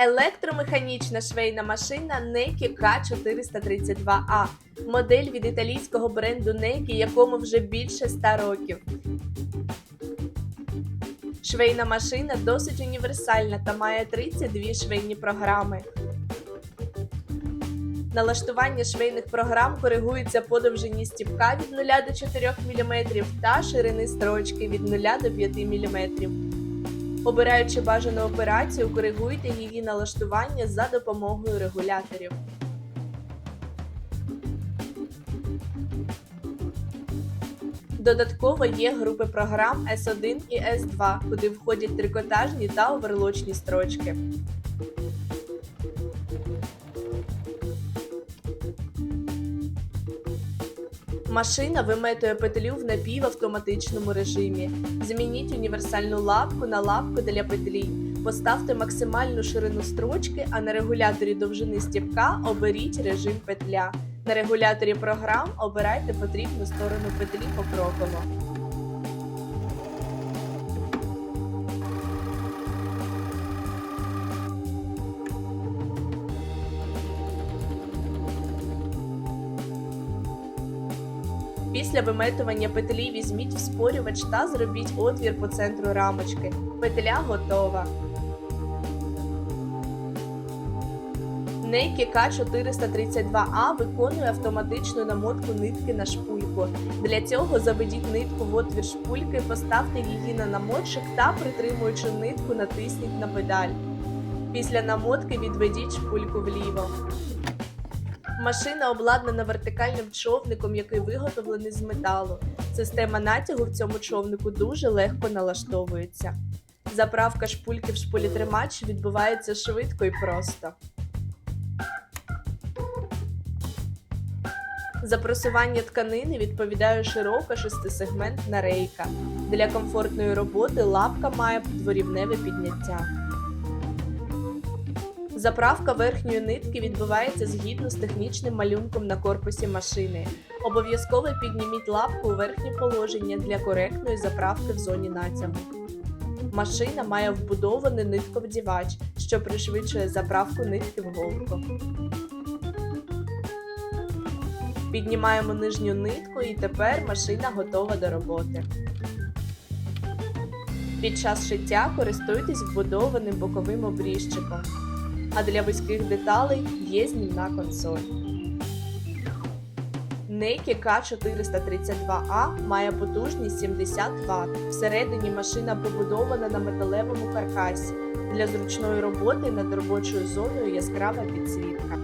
Електромеханічна швейна машина Neki K432A. Модель від італійського бренду Neki, якому вже більше 100 років. Швейна машина досить універсальна та має 32 швейні програми. Налаштування швейних програм коригується по довжині стіпка від 0 до 4 мм та ширини строчки від 0 до 5 мм. Обираючи бажану операцію, коригуйте її налаштування за допомогою регуляторів. Додатково є групи програм S1 і S2, куди входять трикотажні та оверлочні строчки. Машина виметує петлю в напівавтоматичному режимі. Змініть універсальну лапку на лапку для петлі. Поставте максимальну ширину строчки, а на регуляторі довжини стіпка оберіть режим петля. На регуляторі програм обирайте потрібну сторону петлі покроково. Після виметування петлі візьміть вспорювач та зробіть отвір по центру рамочки. Петля готова. Neki K432A виконує автоматичну намотку нитки на шпульку. Для цього заведіть нитку в отвір шпульки, поставте її на намотчик та притримуючи нитку, натисніть на педаль. Після намотки відведіть шпульку вліво. Машина обладнана вертикальним човником, який виготовлений з металу. Система натягу в цьому човнику дуже легко налаштовується. Заправка шпульки в шпулітримач відбувається швидко і просто. За просування тканини відповідає широка шестисегментна рейка. Для комфортної роботи лапка має дворівневе підняття. Заправка верхньої нитки відбувається згідно з технічним малюнком на корпусі машини. Обов'язково підніміть лапку у верхнє положення для коректної заправки в зоні натягу. Машина має вбудований нитковдівач, що пришвидшує заправку нитки в голку. Піднімаємо нижню нитку і тепер машина готова до роботи. Під час шиття користуйтесь вбудованим боковим обрізчиком а для вузьких деталей є знімна консоль. Нейкі К-432А має потужність 70 Вт. Всередині машина побудована на металевому каркасі. Для зручної роботи над робочою зоною яскрава підсвітка.